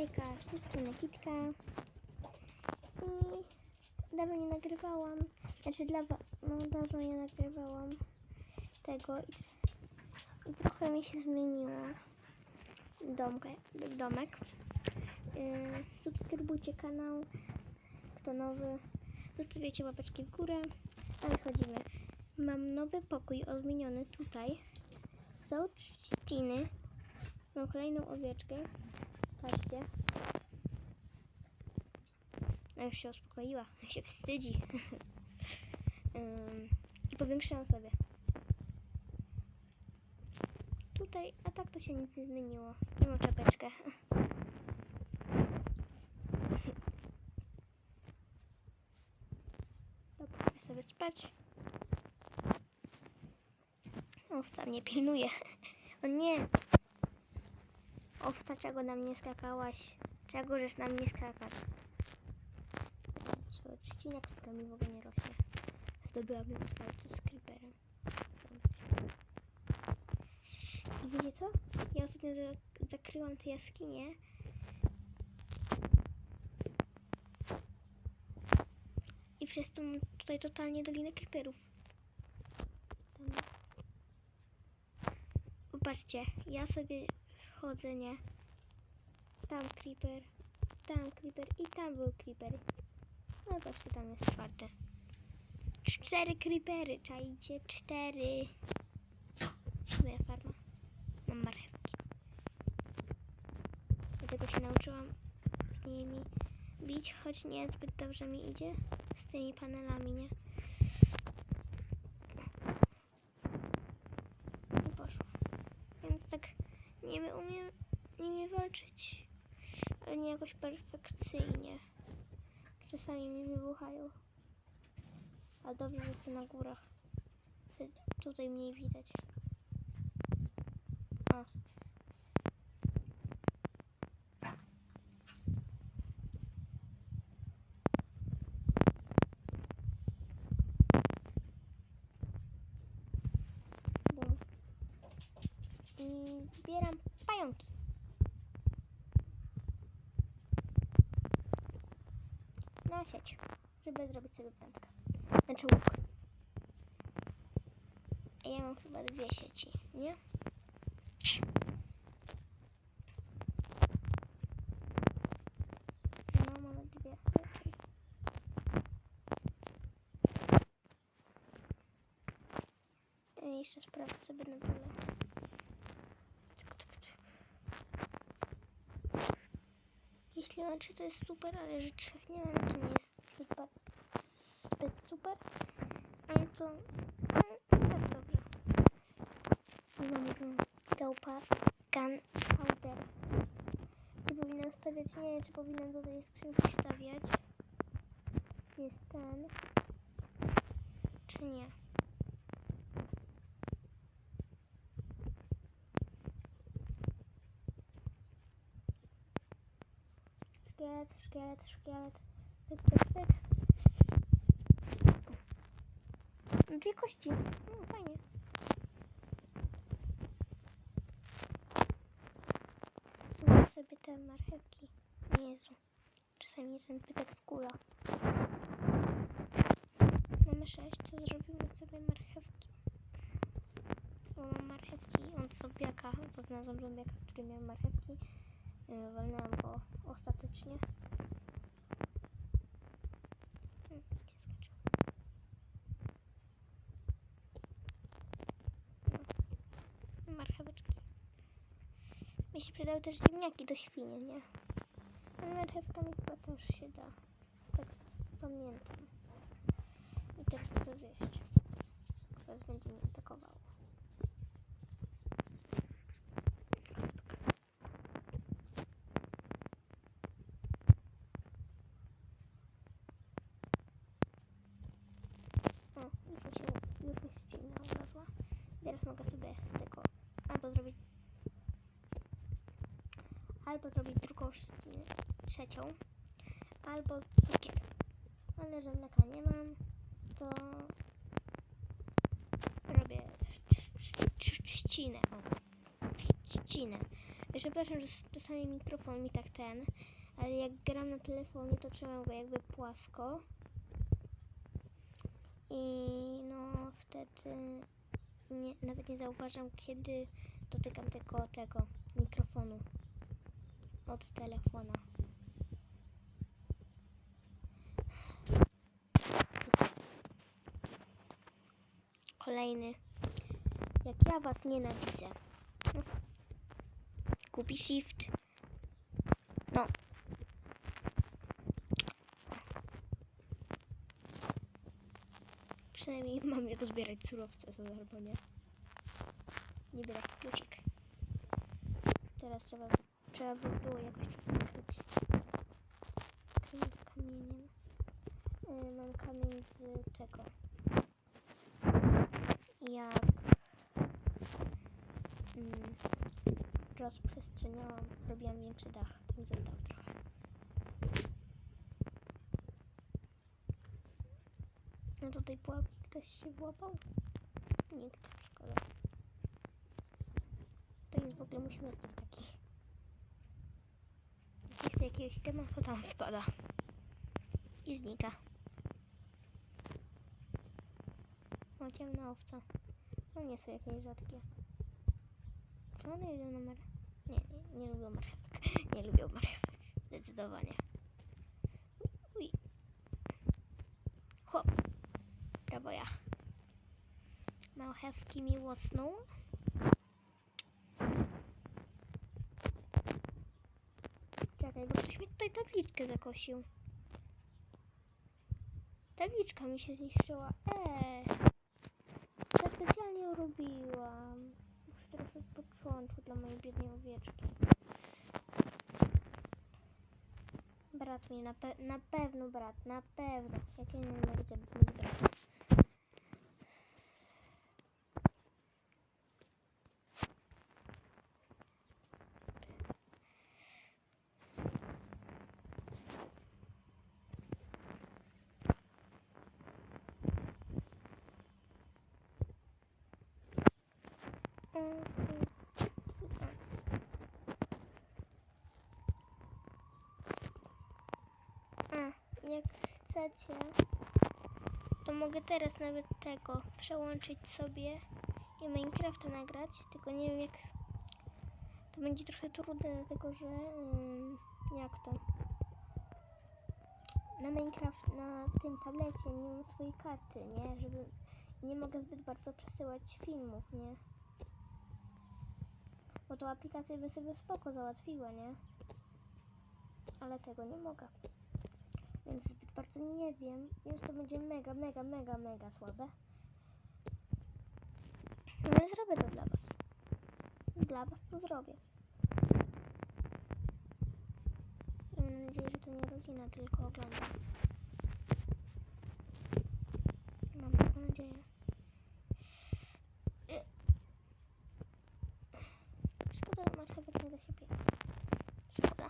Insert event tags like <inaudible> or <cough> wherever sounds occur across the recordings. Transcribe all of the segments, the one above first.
Hejka, z tej. I dawno nie nagrywałam. Znaczy dla no dawno nie nagrywałam tego i, i trochę mi się zmieniło domkę, domek. Yy, subskrybujcie kanał, kto nowy. Zostawiajcie łapeczki w górę. A my chodzimy. Mam nowy pokój odmieniony tutaj. Są trzciny. Mam kolejną owieczkę. Patrzcie. No już się uspokoiła. <laughs> się wstydzi. <laughs> I powiększyłam sobie. Tutaj, a tak to się nic nie zmieniło. Nie ma czapeczkę. <laughs> Dobra, idę sobie spać. Owca mnie pilnuje. O nie! Owca, czego na mnie skakałaś? Czego żeś na mnie skakać? Co, trzcina, która mi w ogóle nie rośnie. Zdobyłam ją walce z creeperem. I wiecie co? Ja ostatnio za- zakryłam te jaskinie. I przez to mam tutaj totalnie dolinę creeperów. Popatrzcie, ja sobie wchodzę, nie? Tam creeper, tam creeper i tam był creeper. No patrzcie, tam jest czwarty. Cztery creepery, czajcie? Cztery. Moja farma. Mam marchewki. Dlatego się nauczyłam z nimi bić, choć nie zbyt dobrze mi idzie z tymi panelami, nie? I poszło. Więc tak nie umiem nimi walczyć, ale nie jakoś perfekcyjnie. Czasami mi wybuchają. A dobrze, że jestem na górach. Tutaj mniej widać. Bum. I zbieram pająki. Sieć, żeby zrobić sobie prędkę. Znaczy łuk. A ja mam chyba dwie sieci, nie? No, mamy dwie. Ja jeszcze sprawdzę sobie na dole. Jeśli mam trzy, to jest super, ale że trzech nie mam, to nie jest super, zbyt super. Ale to jest dobrze. Mam gałpa gunpowder. I powinnam stawiać, nie wiem czy powinnam do tej skrzynki stawiać. Jest ten. Czy nie? Szkielet, szkielet. Pyk, pyk, pyk. Dwie kości. No, fajnie. Mam sobie te marchewki. Jezu. Czasami ten pytek wkula. Mamy sześć, to zrobimy sobie marchewki. Bo mam marchewki od zombiaka, bo znalazłam zombiaka, który miał marchewki. Yy, Walnęłam go ostatecznie. Hmm, gdzie skoczył? No. Marcheweczki. Przydały też ziemniaki do świni, nie? Ale marchewkami chyba też się da. Tak pamiętam. I teraz to zjeść. Zaraz będzie mnie atakowało. O, już mi się, już mi ścina ulazła. Teraz mogę sobie z tego albo zrobić albo zrobić drugą trzecią, albo z cukier. Ale że mleka nie mam, to robię trz- trz- trz- trzcinę. Trzcinę. Przepraszam, że czasami mikrofon mi tak ten, ale jak gram na telefonie, to trzymam go jakby płasko. I no wtedy nie, nawet nie zauważam, kiedy dotykam tego, tego mikrofonu od telefona. Kolejny. Jak ja was nienawidzę. No. Kupi shift. No. Przynajmniej <laughs> mam jak zbierać surowce za darmo, nie? Niby taki kluczyk. Teraz trzeba, trzeba by było jakoś to kamieniem. Yy, mam kamień z tego. Jak mm, rozprzestrzeniałam, robiłam większy dach, to mi został trochę. No tutaj pułapki ktoś się włapał? Nikt, szkoda. To jest w ogóle musi być chce jakiegoś tema, to tam wpada. I znika. O, ciemna owca. No nie są jakieś rzadkie. Czy one jedzą na mar... Nie, nie, nie lubią marchewek. <laughs> Nie lubią marchewek. Zdecydowanie. Uj. Hop. Brawo ja. Marchewki mi łocną. Czekaj, bo ktoś mi tutaj tabliczkę zakosił. Tabliczka mi się zniszczyła. Eee. Ja specjalnie robiłam. Muszę trochę odpoczynku dla mojej biednej owieczki. Brat mi na, pe na pewno brat, na pewno. Jak ja nienawidzę mieć brata. Mhm. A, jak chcecie, to mogę teraz nawet tego przełączyć sobie i Minecrafta nagrać, tylko nie wiem jak to będzie trochę trudne, dlatego że ym, jak to na Minecraft na tym tablecie nie mam swojej karty, nie, żeby nie mogę zbyt bardzo przesyłać filmów, nie. Bo tą aplikację by sobie spoko załatwiła, nie? Ale tego nie mogę. Więc zbyt bardzo nie wiem, więc to będzie mega, mega, mega, mega słabe. Ale zrobię to dla was. Dla was to zrobię. Mam nadzieję, że to nie rodzina, tylko ogląda. Mam taką nadzieję. Y. Szkoda, że marchewek nie da się biegać. Szkoda.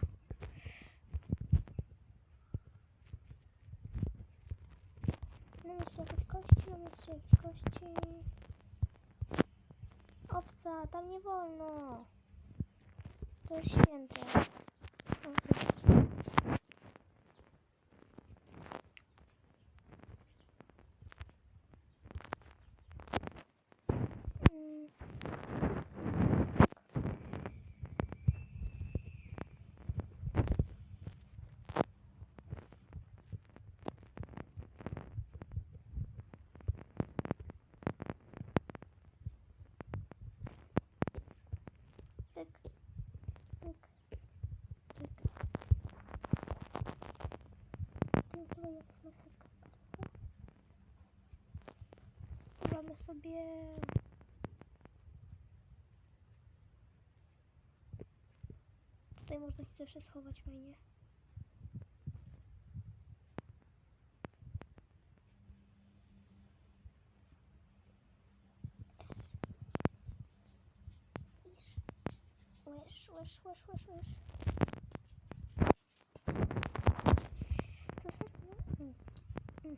Mam jeszcze jakieś kości, mam jeszcze jakieś kości. Owca, tam nie wolno. To jest święte. O, Jezus. Mm. Pyk, pyk, pyk. Tu chyba jakaś marchewka wpadła. Mamy sobie... Tutaj można się zawsze schować fajnie. Iż. Łyż, łyż, łyż, łyż, łyż. To serce, no. Mm. Mm.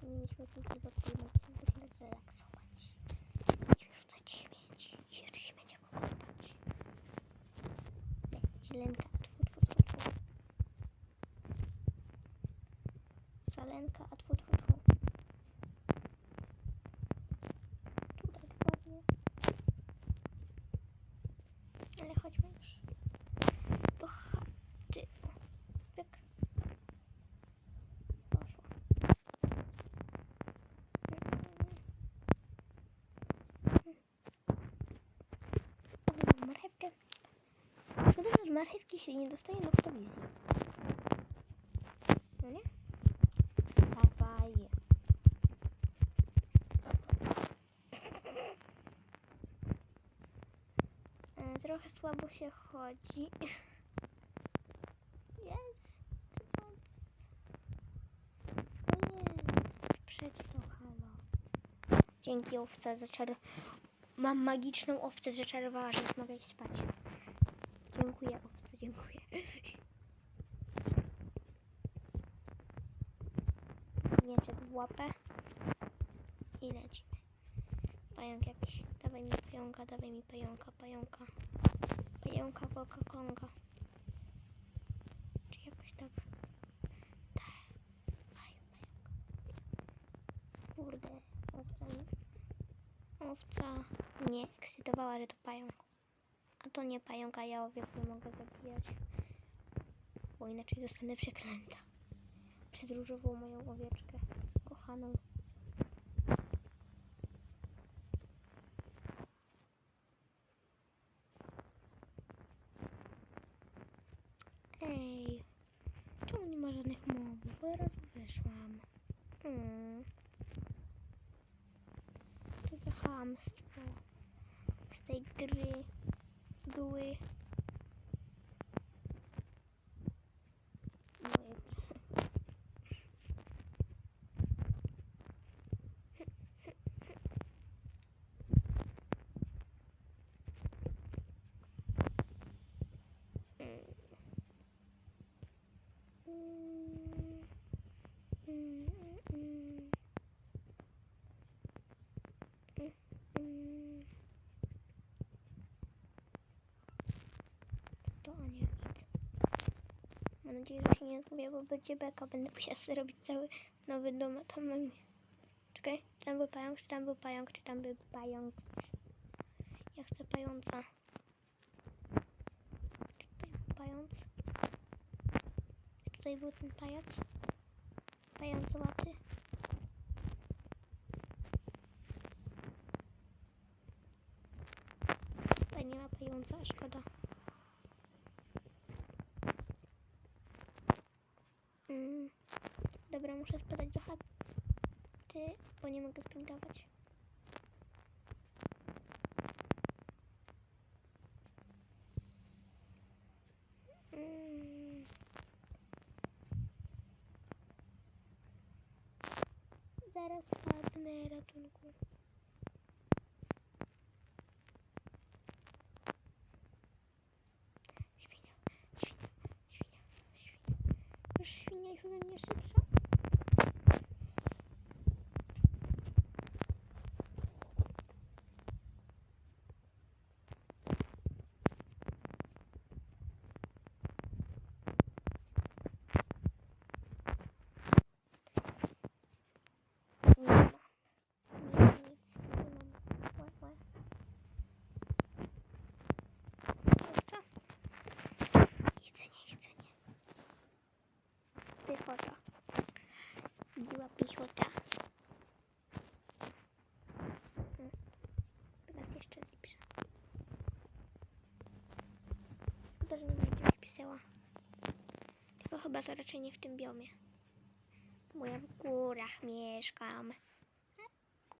Też jest taki mini śmietnik, żeby podpalniki zwykle zrelaksować. I wyrzucać śmieci i się w tych śmieciach okopać. Nie, Zielenka, tfu, tfu, tfu, tfu. Salenka, a tfu, tfu, tfu. Tutaj dokładnie. Ale chodźmy już do chaty. O, pyk. Poszło. Ale mam marchewkę. Szkoda, że z marchewki się nie dostaje do prowizji. No nie? Dawaj. E, Trochę słabo się chodzi. Jest. No. Przeciął, halo. Dzięki owce zaczar... Mam magiczną owcę zaczarowała, że mogę spać. Dziękuję dziękuję. Mieczek w łapę. I lecimy. Pająk jakiś. Dawaj mi pająka, dawaj mi pająka, pająka. Pająka Coca Konga. Czy jakoś tak. Tak. Pająka. Kurde, owca. Owca mnie ekscytowała, że to pająk. To nie pająk, a ja owiec nie mogę zabijać. Bo inaczej zostanę przeklęta. Przez różową moją owieczkę. Kochaną. Ej, czemu nie ma żadnych mobów? Bo ja raz wyszłam. Mm. To za chamstwo. Z tej gry. Gły. Nic. Mm. Mm, mm, mm. Mm, mm. To a nie nic. Mam nadzieję, że się nie zrobię, bo będzie beka. Będę musiała sobie robić cały nowy dom. a Tam mam... Czekaj, czy tam był pająk, czy tam był pająk, czy tam był pająk? Ja chcę pająca. Tutaj był pając? Tutaj był ten pajac? Pającowaty? Tutaj nie ma pająca, a szkoda. Mm. Dobra, muszę spadać do chaty, bo nie mogę sprintować. Mm. Zaraz padnę, ratunku. Świnia, świnia, świnia, świnia. Już świnia już ode mnie szybsza. Nie ma. Nie ma nic. Nie mam. Łe, łe. Owca. Jedzenie, jedzenie. Piechota. Była piechota. Mm. Teraz jeszcze lepsza. Szkoda, że nie będzie pisała. Tylko chyba to raczej nie w tym biomie. Bo ja w górach mieszkam.